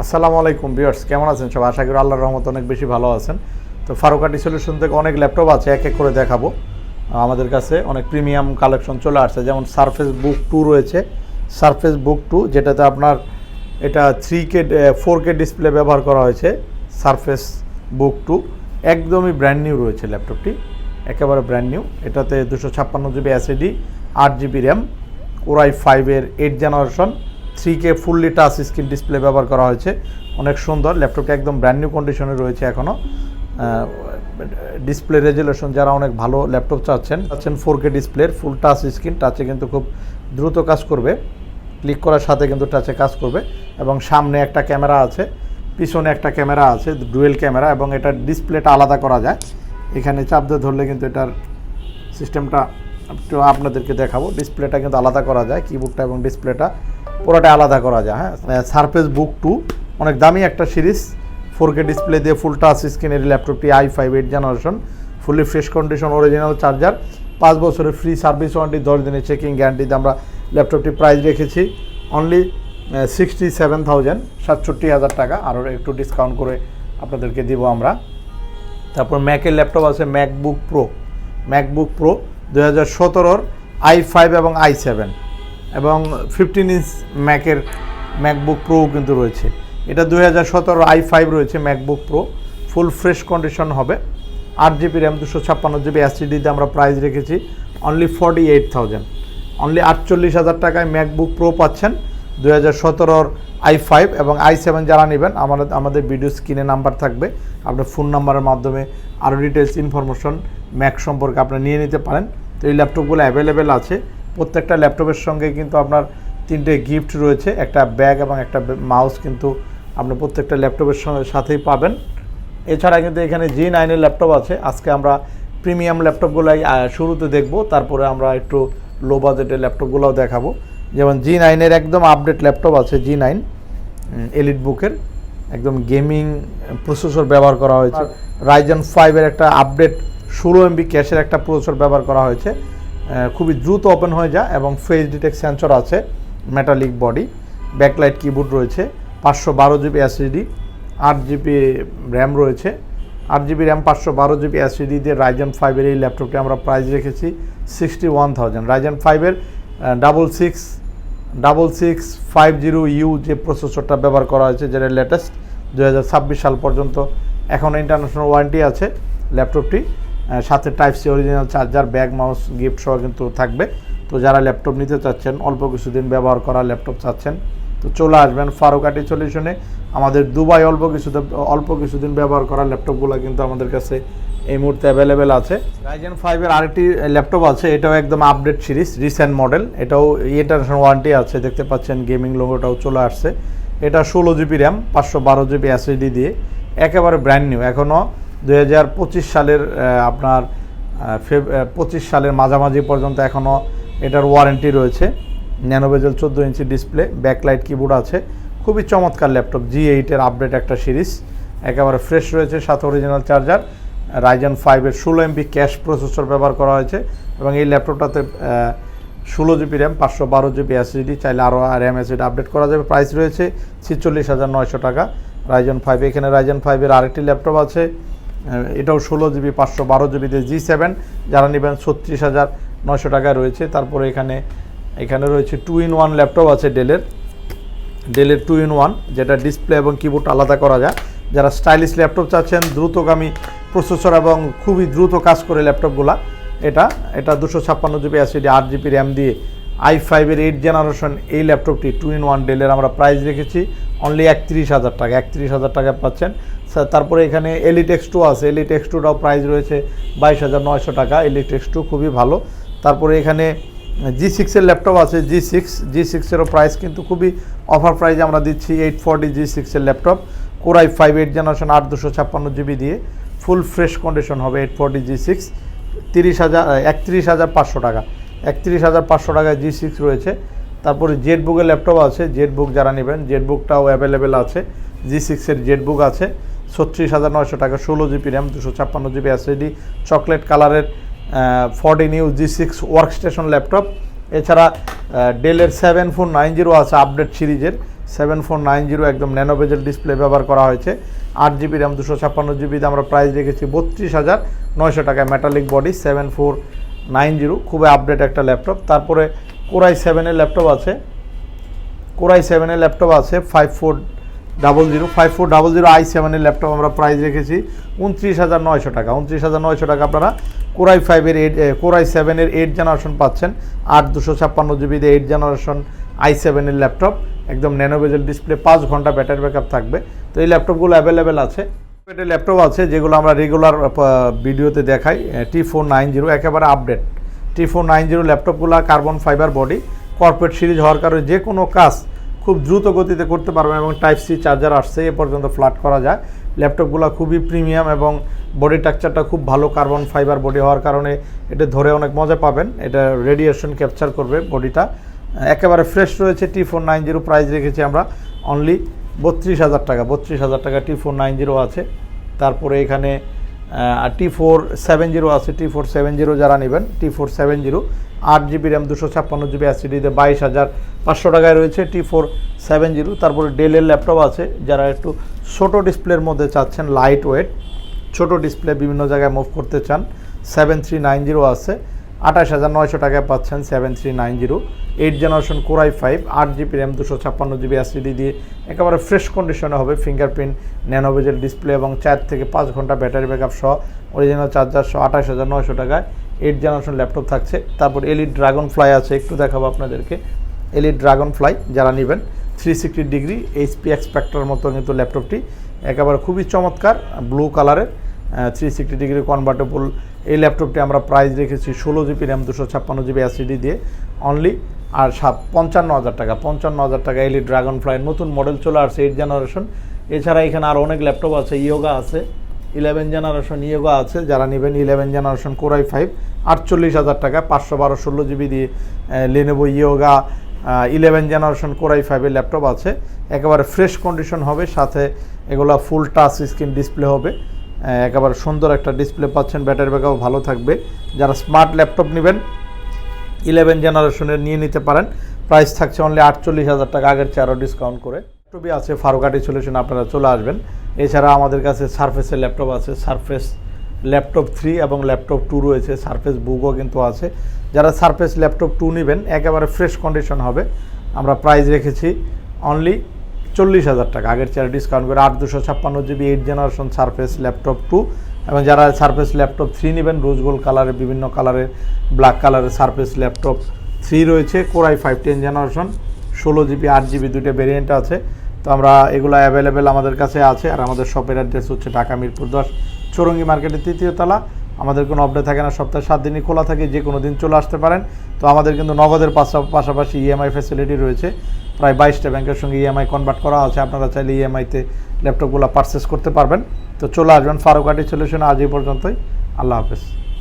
আসসালামু আলাইকুম ভিউয়ার্স, কেমন আছেন সব আশা করি আল্লাহর রহমত অনেক বেশি ভালো আছেন। তো ফারুকাটি সলিউশন থেকে অনেক ল্যাপটপ আছে, এক এক করে দেখাবো। আমাদের কাছে অনেক প্রিমিয়াম কালেকশন চলে আসছে, যেমন সারফেস বুক টু রয়েছে। সারফেস বুক টু যেটাতে আপনার এটা three K four K display ব্যবহার করা হয়েছে সারফেস বুক টু একদমই ব্র্যান্ড নিউ রয়েছে ল্যাপটপটি একেবারে ব্র্যান্ড নিউ এটাতে দুশো ছাপ্পান্ন জিবি অ্যাসিডি আট জিবি র্যাম ওরাই ফাইভের eight generation three K fully touch screen display ব্যবহার করা হয়েছে। অনেক সুন্দর, ল্যাপটপটা একদম ব্র্যান্ড নিউ কন্ডিশনে রয়েছে এখনও ডিসপ্লে রেজুলেশন যারা অনেক ভালো ল্যাপটপ চাচ্ছেন চাচ্ছেন ফোর কে ডিসপ্লের ফুল টাচ স্ক্রিন টাচে কিন্তু খুব দ্রুত কাজ করবে। ক্লিক করার সাথে কিন্তু টাচে কাজ করবে। এবং সামনে একটা ক্যামেরা আছে, পিছনে একটা ক্যামেরা আছে ডুয়েল ক্যামেরা, এবং এটার ডিসপ্লেটা আলাদা করা যায়। এখানে চাপ দিয়ে ধরলে কিন্তু এটার সিস্টেমটা আপনাদেরকে দেখাবো। ডিসপ্লেটা কিন্তু আলাদা করা যায় কিবোর্ডটা এবং ডিসপ্লেটা পুরোটা আলাদা করা যায় হ্যাঁ। সারফেস বুক টু অনেক দামি একটা সিরিজ। ফোর কে ডিসপ্লে দিয়ে ফুল টাচ স্ক্রিনের ল্যাপটপটি i five eight generation fully fresh condition original charger পাঁচ বছরের ফ্রি সার্ভিস ওয়ারেন্টি দশ দিনের চেকিং গ্যারান্টিতে আমরা ল্যাপটপটি প্রাইস রেখেছি। অনলি সিক্সটি সেভেন থাউজেন্ড সাতষট্টি হাজার টাকা। আরও একটু ডিসকাউন্ট করে আপনাদেরকে দিব আমরা। তারপর ম্যাকের ল্যাপটপ আছে ম্যাকবুক প্রো ম্যাকবুক প্রো দু হাজার সতেরোর আই ফাইভ এবং আই সেভেন এবং ফিফটিন ইঞ্চ ম্যাকের ম্যাকবুক প্রো কিন্তু রয়েছে। এটা দু হাজার সতেরো আই ফাইভ রয়েছে MacBook Pro full fresh condition হবে। আট জিবি র্যাম দুশো ছাপ্পান্ন জিবি অ্যাসিডিতে আমরা প্রাইস রেখেছি only forty eight thousand only আটচল্লিশ হাজার টাকায় ম্যাকবুক প্রো পাচ্ছেন দু হাজার সতেরোর আই ফাইভ এবং আই সেভেন যারা নেবেন, আমাদের আমাদের ভিডিও স্ক্রিনে নাম্বার থাকবে। আপনার ফোন নাম্বারের মাধ্যমে আরও ডিটেলস ইনফরমেশন ম্যাক সম্পর্কে আপনি নিয়ে নিতে পারেন। তো এই ল্যাপটপগুলো অ্যাভেলেবেল আছে। প্রত্যেকটা ল্যাপটপের সঙ্গে কিন্তু আপনার তিনটে গিফট রয়েছে একটা ব্যাগ এবং একটা মাউস কিন্তু আপনি প্রত্যেকটা ল্যাপটপের সঙ্গে সাথেই পাবেন। এছাড়া কিন্তু এখানে জি নাইনের ল্যাপটপ আছে। আজকে আমরা প্রিমিয়াম ল্যাপটপগুলাই শুরুতে দেখব তারপরে আমরা একটু লো বাজেটের ল্যাপটপগুলোও দেখাবো। যেমন জি নাইনের একদম আপডেট ল্যাপটপ আছে জি নাইন এলিট বুকের একদম গেমিং প্রসেসর ব্যবহার করা হয়েছে। রাইজন ফাইভের একটা আপডেট ষোলো এমবি ক্যাশের একটা প্রসেসর ব্যবহার করা হয়েছে। খুবই দ্রুত ওপেন হয়ে যায় এবং ফেস ডিটেক্ট সেন্সর আছে মেটালিক বডি ব্যাকলাইট কিবোর্ড রয়েছে, পাঁচশো বারো জিবি এসএসডি আট জিবি র্যাম রয়েছে। আট জিবি র্যাম পাঁচশো বারো জিবি এসএসডি দিয়ে রাইজন ফাইভের এই ল্যাপটপটি আমরা প্রাইস রেখেছি সিক্সটি ওয়ান থাউজেন্ড রাইজন ফাইভের double six double six five zero U যে প্রসেসরটা ব্যবহার করা হয়েছে, যেটা লেটেস্ট দু হাজার ছাব্বিশ সাল পর্যন্ত। এখন ইন্টারন্যাশনাল ওয়ারেন্টি আছে ল্যাপটপটি সাথে type C original charger bag mouse gift সহ কিন্তু থাকবে। তো যারা ল্যাপটপ নিতে চাচ্ছেন, অল্প কিছুদিন ব্যবহার করা ল্যাপটপ চাচ্ছেন, তো চলে আসবেন ফারুকাটি সলিউশনে আমাদের দুবাই অল্প কিছু অল্প কিছুদিন ব্যবহার করা ল্যাপটপগুলো কিন্তু আমাদের কাছে এই মুহূর্তে অ্যাভেলেবেল আছে। রাইজেন ফাইভের আরেকটি ল্যাপটপ আছে, এটাও একদম আপডেট সিরিজ রিসেন্ট মডেল এটাও ইন্টারন্যাশনাল ওয়ারেন্টি আছে, দেখতে পাচ্ছেন গেমিং লোগোটাও চলে আসছে। এটা ষোলো জিবি র্যাম পাঁচশো বারো জিবি এসএসডি দিয়ে। একেবারে ব্র্যান্ড নিউ এখনও দুই হাজার পঁচিশ সালের আপনার ফেব পঁচিশ সালের মাঝামাঝি পর্যন্ত এখনও এটার ওয়ারেন্টি রয়েছে। ন্যানোভেজেল চোদ্দ ইঞ্চি ডিসপ্লে ব্যাকলাইট কিবোর্ড আছে। খুবই চমৎকার ল্যাপটপ জি এইটের আপডেট একটা সিরিজ একেবারে ফ্রেশ রয়েছে, সাথে অরিজিনাল চার্জার রাইজন ফাইভের ষোলো এমবি ক্যাশ প্রসেসর ব্যবহার করা হয়েছে এবং এই ল্যাপটপটাতে ষোলো জিবি র্যাম পাঁচশো বারো জিবি এসএসডি চাইলে আরও র্যাম এসএসডি আপডেট করা যাবে। প্রাইস রয়েছে ছিচল্লিশ হাজার নয়শো টাকা। রাইজন ফাইভ এখানে রাইজন ফাইভের আরেকটি ল্যাপটপ আছে। এটাও ষোলো জিবি, পাঁচশো বারো জিবিতে জি সেভেন। যারা নেবেন ছত্রিশ হাজার নয়শো টাকায় রয়েছে। তারপরে এখানে এখানে রয়েছে টু ইন ওয়ান ল্যাপটপ আছে ডেলের। ডেলের টু ইন ওয়ান, যেটা ডিসপ্লে এবং কিবোর্ড আলাদা করা যায়। যারা স্টাইলিশ ল্যাপটপ চাচ্ছেন, দ্রুতগামী প্রসেসর এবং খুবই দ্রুত কাজ করে ল্যাপটপগুলা, এটা এটা দুশো ছাপ্পান্ন জিবি অ্যাসিডি আট জিবি র্যাম দিয়ে আই ফাইভের এইট জেনারেশন এই ল্যাপটপটি টু ইন ওয়ান ডেলের আমরা প্রাইস রেখেছি অনলি একত্রিশ হাজার টাকা, একত্রিশ হাজার টাকা পাচ্ছেন। তারপরে এখানে এলিটেক্স টু আছে এলিটেক্স টুটাও প্রাইস রয়েছে বাইশ হাজার নয়শো টাকা এলিটেক্স টু খুবই ভালো। তারপরে এখানে জি সিক্সের ল্যাপটপ আছে জি সিক্স জি সিক্সেরও প্রাইস কিন্তু খুবই অফার প্রাইসে আমরা দিচ্ছি এইট ফর্টি জি সিক্সের laptop core i five eight generation আট দুশো ছাপ্পান্ন জিবি দিয়ে ফুল ফ্রেশ কন্ডিশন হবে এইট ফর্টি জি সিক্স তিরিশ হাজার, একত্রিশ হাজার পাঁচশো টাকা। একত্রিশ হাজার পাঁচশো টাকায় জি সিক্স রয়েছে। তারপরে জেড বুকের ল্যাপটপ আছে। জেড বুক যারা নেবেন জেড বুকটাও অ্যাভেলেবেল আছে। জি সিক্সের জেড বুক আছে। ছত্রিশ হাজার নয়শো টাকা, ষোলো জিবি র্যাম দুশো ছাপ্পান্ন জিবি এসএসডি চকলেট কালারের forty new G six work station. এছাড়া ডেলের সেভেন ফোর নাইন জিরো আছে আপডেট সিরিজের। সেভেন ফোর নাইন জিরো একদম ন্যানো বেজেল ডিসপ্লে ব্যবহার করা হয়েছে। আট জিবি র্যাম দুশো ছাপ্পান্ন জিবিতে আমরা প্রাইস রেখেছি বত্রিশ হাজার নয়শো টাকায় metallic body seven four nine zero, খুবই আপডেট একটা ল্যাপটপ তারপরে কোরাই সেভেনের ল্যাপটপ আছে। কোরাই সেভেনের ল্যাপটপ আছে five four double zero five four double zero i সেভেনের ল্যাপটপ আমরা প্রাইস রেখেছি উনত্রিশ হাজার নয়শো টাকা। উনত্রিশ হাজার নয়শো টাকা আপনারা কোরাই ফাইভের এইট কোরাই সেভেনের এইট জেনারেশন পাচ্ছেন। আট দুশো ছাপ্পান্ন জিবিতে এইট জেনারেশন আই সেভেনের ল্যাপটপ একদম ন্যানোভেজেল ডিসপ্লে পাঁচ ঘণ্টা ব্যাটারি ব্যাকআপ থাকবে। তো এই ল্যাপটপগুলো অ্যাভেলেবেল আছে। পেটে ল্যাপটপ আছে, যেগুলো আমরা রেগুলার ভিডিওতে দেখাই টি ফোর নাইন জিরো একেবারে update T four nine zero ল্যাপটপগুলো carbon fibre body corporate series হওয়ার কারণে যে কোনো কাজ খুব দ্রুত গতিতে করতে পারবেন এবং টাইপ সি চার্জার আসছে, এ পর্যন্ত ফ্ল্যাট করা যায়। ল্যাপটপগুলো খুবই প্রিমিয়াম এবং বডি স্ট্রাকচারটা খুব ভালো কার্বন ফাইবার বডি হওয়ার কারণে এটা ধরে অনেক মজা পাবেন। এটা রেডিয়েশন ক্যাপচার করবে বডিটা একেবারে ফ্রেশ রয়েছে T four nine zero price রেখেছি আমরা অনলি বত্রিশ হাজার টাকা, বত্রিশ হাজার টাকা টি ফোর নাইন জিরো আছে। তারপরে এখানে টি ফোর সেভেন জিরো আছে। টি ফোর সেভেন জিরো যারা নেবেন টি ফোর সেভেন জিরো, আট জিবি র্যাম দুশো ছাপ্পান্ন জিবি অ্যাসিডিতে বাইশ হাজার পাঁচশো টাকায় রয়েছে টি ফোর সেভেন জিরো। তারপরে ডেলের ল্যাপটপ আছে। যারা একটু ছোটো ডিসপ্লের মধ্যে চাচ্ছেন লাইট ওয়েট ছোটো ডিসপ্লে বিভিন্ন জায়গায় মুভ করতে চান সেভেন থ্রি নাইন জিরো আছে। আঠাশ হাজার নয়শো টাকায় পাচ্ছেন seven three nine zero eight generation core i five আট জিবি র্যাম দুশো ছাপ্পান্ন জিবি অ্যাসিডি দিয়ে একেবারে ফ্রেশ কন্ডিশনে হবে ফিঙ্গারপ্রিন্ট ন্যানোভেজেল ডিসপ্লে এবং চার থেকে পাঁচ ঘণ্টা ব্যাটারি ব্যাকআপ সহ অরিজিনাল চার্জার সহ আঠাশ হাজার নয়শো টাকায় এইট জেনারেশন ল্যাপটপ থাকছে। তারপর এলিট ড্রাগন ফ্লাই আছে, একটু দেখাবো আপনাদেরকে। এলিট ড্রাগন ফ্লাই যারা নেবেন থ্রি সিক্সটি ডিগ্রি এইচপি এক্সপেক্টর মতো কিন্তু ল্যাপটপটি একেবারে খুবই চমৎকার ব্লু কালারের থ্রি সিক্সটি ডিগ্রি কনভার্টেবল এই ল্যাপটপটি আমরা প্রাইস রেখেছি ষোলো জিবি র্যাম দুশো ছাপ্পান্ন জিবি অ্যাসিডি দিয়ে অনলি আর সাত, পঞ্চান্ন হাজার টাকা, পঞ্চান্ন হাজার টাকা এলি ড্রাগন ফ্লাই নতুন মডেল চলে আসছে এইট জেনারেশন এছাড়া এখানে আরও অনেক ল্যাপটপ আছে ইয়োগা আছে ইলেভেন জেনারেশন ইয়োগা আছে, যারা নেবেন ইলেভেন জেনারেশন কোরাই ফাইভ আটচল্লিশ হাজার টাকা, পাঁচশো বারো, ষোলো জিবি দিয়ে Lenovo Yoga eleven generation core i ফাইভের ল্যাপটপ আছে। একেবারে ফ্রেশ কন্ডিশন হবে, সাথে এগুলো ফুল টাচ স্ক্রিন ডিসপ্লে হবে। একেবারে সুন্দর একটা ডিসপ্লে পাচ্ছেন ব্যাটারি ব্যাকআপ ভালো থাকবে। যারা স্মার্ট ল্যাপটপ নেবেন ইলেভেন জেনারেশনের নিয়ে নিতে পারেন। প্রাইস থাকছে অনলি আটচল্লিশ হাজার টাকা, আগের চেয়ে আরও ডিসকাউন্ট করে। ল্যাপটপই আছে ফারুকাটি সলিউশন আপনারা চলে আসবেন। এছাড়া আমাদের কাছে সারফেসের ল্যাপটপ আছে সারফেস ল্যাপটপ থ্রি এবং ল্যাপটপ টু রয়েছে সারফেস বুকও কিন্তু আছে। যারা সারফেস ল্যাপটপ টু নেবেন, একেবারে ফ্রেশ কন্ডিশন হবে। আমরা প্রাইস রেখেছি অনলি চল্লিশ হাজার টাকা। আগের চেয়ার ডিসকাউন্ট করে আট দুশো ছাপ্পান্ন GB eight generation surface laptop two এবং যারা সারফেস ল্যাপটপ থ্রি নেবেন রোজ গোল্ড কালারের বিভিন্ন কালারের ব্ল্যাক কালারের সারফেস ল্যাপটপ থ্রি রয়েছে core i five ten generation ষোলো জিবি আট জিবি দুইটা ভেরিয়েন্ট আছে। তো আমরা এগুলো অ্যাভেলেবেল আমাদের কাছে আছে। আর আমাদের শপের অ্যাড্রেস হচ্ছে ঢাকা মিরপুর দশ, চৌরঙ্গি মার্কেটের তৃতীয় তলা। আমাদের কোনো অপডেট থাকে না, সপ্তাহে সাত দিনই খোলা থাকে, যে কোনো দিন চলে আসতে পারেন। তো আমাদের কিন্তু নগদের পাশা- পাশাপাশি ইএমআই ফেসিলিটি রয়েছে। প্রায় বাইশটা ব্যাংকের সঙ্গে ইএমআই কনভার্ট করা আছে। আপনারা চাইলে ইএমআইতে ল্যাপটপগুলো পারচেস করতে পারবেন। তো চলে আসবেন ফারুকাটি সলিউশন আজ এই পর্যন্তই। আল্লাহ হাফেজ।